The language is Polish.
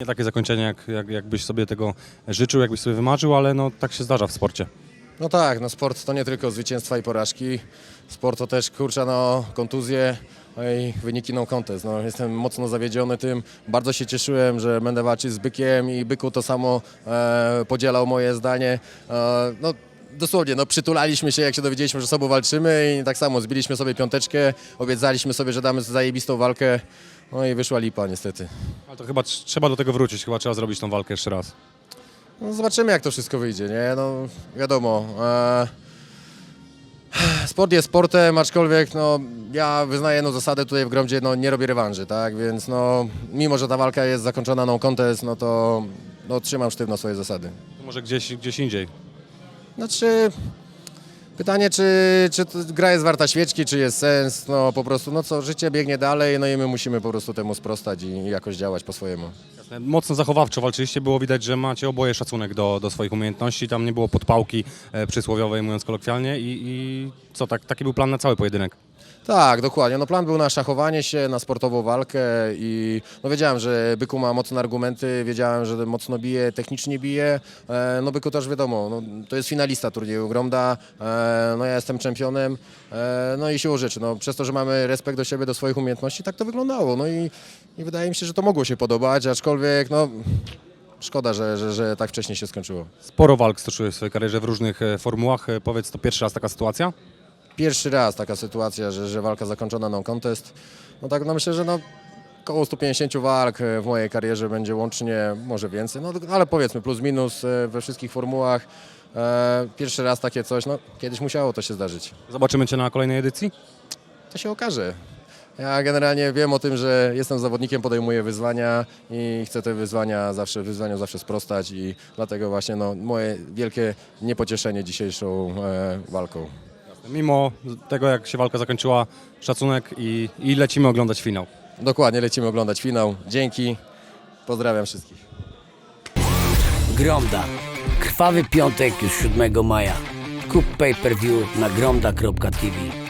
Nie takie zakończenie, jak, jak, jakbyś sobie tego życzył, jakbyś sobie wymarzył, ale no tak się zdarza w sporcie. No tak, no sport to nie tylko zwycięstwa i porażki. Sport to też, kurczę, no kontuzje no i wyniki no contest. No, jestem mocno zawiedziony tym. Bardzo się cieszyłem, że będę walczyć z Bykiem i Byku to samo e, podzielał moje zdanie. E, no, dosłownie, no przytulaliśmy się, jak się dowiedzieliśmy, że sobą walczymy i tak samo zbiliśmy sobie piąteczkę, obiecaliśmy sobie, że damy zajebistą walkę. No i wyszła lipa niestety. Ale to chyba tr- trzeba do tego wrócić, chyba trzeba zrobić tą walkę jeszcze raz. No zobaczymy, jak to wszystko wyjdzie, nie? No wiadomo. E, sport jest sportem, aczkolwiek no, ja wyznaję jedną zasadę tutaj w Gromdzie, no nie robię rewanży, tak? Więc no, mimo, że ta walka jest zakończona no contest, no to no, trzymam sztywno swoje zasady. Może gdzieś, gdzieś indziej. Znaczy, pytanie, czy, czy gra jest warta świeczki, czy jest sens, no po prostu, no co, życie biegnie dalej, no i my musimy po prostu temu sprostać i jakoś działać po swojemu. Mocno zachowawczo walczyliście, było widać, że macie oboje szacunek do, do swoich umiejętności, tam nie było podpałki e, przysłowiowej, mówiąc kolokwialnie i, i co, tak, taki był plan na cały pojedynek. Tak, dokładnie. No plan był na szachowanie się, na sportową walkę i no wiedziałem, że Byku ma mocne argumenty, wiedziałem, że mocno bije, technicznie bije. E, no Byku też wiadomo, no, to jest finalista turnieju Gromda, e, no ja jestem czempionem, e, no i siłą rzeczy, no przez to, że mamy respekt do siebie, do swoich umiejętności, tak to wyglądało. No i, i wydaje mi się, że to mogło się podobać, aczkolwiek no szkoda, że, że, że tak wcześnie się skończyło. Sporo walk stoczyłeś w swojej karierze w różnych e, formułach. E, Powiedz, to pierwszy raz taka sytuacja? Pierwszy raz taka sytuacja, że, że walka zakończona non contest. No tak, no myślę, że no około 150 walk e, w mojej karierze będzie łącznie, może więcej, no ale powiedzmy plus minus e, we wszystkich formułach. E, Pierwszy raz takie coś, no kiedyś musiało to się zdarzyć. Zobaczymy Cię na kolejnej edycji? To się okaże. Ja generalnie wiem o tym, że jestem zawodnikiem, podejmuję wyzwania i chcę te wyzwania zawsze, wyzwaniom zawsze sprostać i dlatego właśnie no, moje wielkie niepocieszenie dzisiejszą e, walką. Mimo tego, jak się walka zakończyła, szacunek i, i lecimy oglądać finał. Dokładnie, lecimy oglądać finał. Dzięki, pozdrawiam wszystkich. Gromda. Krwawy piątek już 7 maja. Kup pay-per-view na gromda.tv.